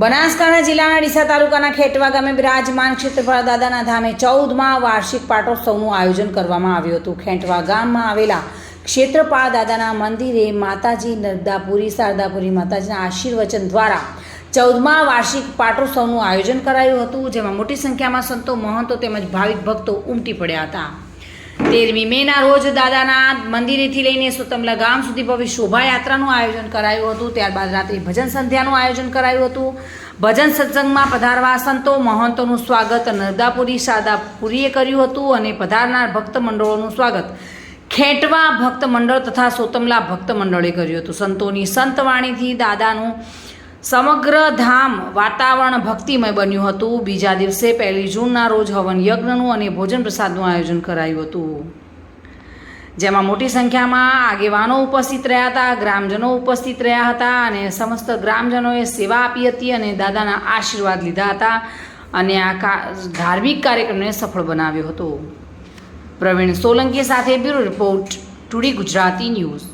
બનાસકાંઠા જિલ્લાના ડીસા તાલુકાના ખેટવા ગામે બિરાજમાન ક્ષેત્રપાળ દાદાના ધામે ચૌદમાં વાર્ષિક પાટોત્સવનું આયોજન કરવામાં આવ્યું હતું. ખેંટવા ગામમાં આવેલા ક્ષેત્રપાળ દાદાના મંદિરે માતાજી નર્દાપુરી શારદાપુરી માતાજીના આશીર્વચન દ્વારા ચૌદમા વાર્ષિક પાટોત્સવનું આયોજન કરાયું હતું, જેમાં મોટી સંખ્યામાં સંતો મહંતો તેમજ ભાવિક ભક્તો ઉમટી પડ્યા હતા. તેરમી મેના રોજ દાદાના મંદિરેથી લઈને સુતમલા ગામ સુધી ભવ્ય શોભાયાત્રાનું આયોજન કરાયું હતું. ત્યારબાદ રાત્રે ભજન સંધ્યાનું આયોજન કરાયું હતું. ભજન સત્સંગમાં પધારવા સંતો મહંતોનું સ્વાગત નર્દાપુરી શારદાપુરીએ કર્યું હતું અને પધારનાર ભક્ત મંડળોનું સ્વાગત. ખેટવા ભક્ત મંડળ તથા સોતમલા ભક્ત મંડળે કર્યું હતું. સંતોની સંતવાણીથી દાદાનું સમગ્ર ધામ વાતાવરણ ભક્તિમય બન્યું હતું. બીજા દિવસે પહેલી જૂનના રોજ હવન યજ્ઞનું અને ભોજન પ્રસાદનું આયોજન કરાયું હતું. જેમાં મોટી સંખ્યામાં આગેવાનો ઉપસ્થિત રહ્યા હતા, ગ્રામજનો ઉપસ્થિત રહ્યા હતા અને સમસ્ત ગ્રામજનોએ સેવા આપી હતી અને દાદાના આશીર્વાદ લીધા હતા અને આ ધાર્મિક કાર્યક્રમને સફળ બનાવ્યો હતો. પ્રવીણ સોલંકી સાથે bureau report, two D Gujarati news.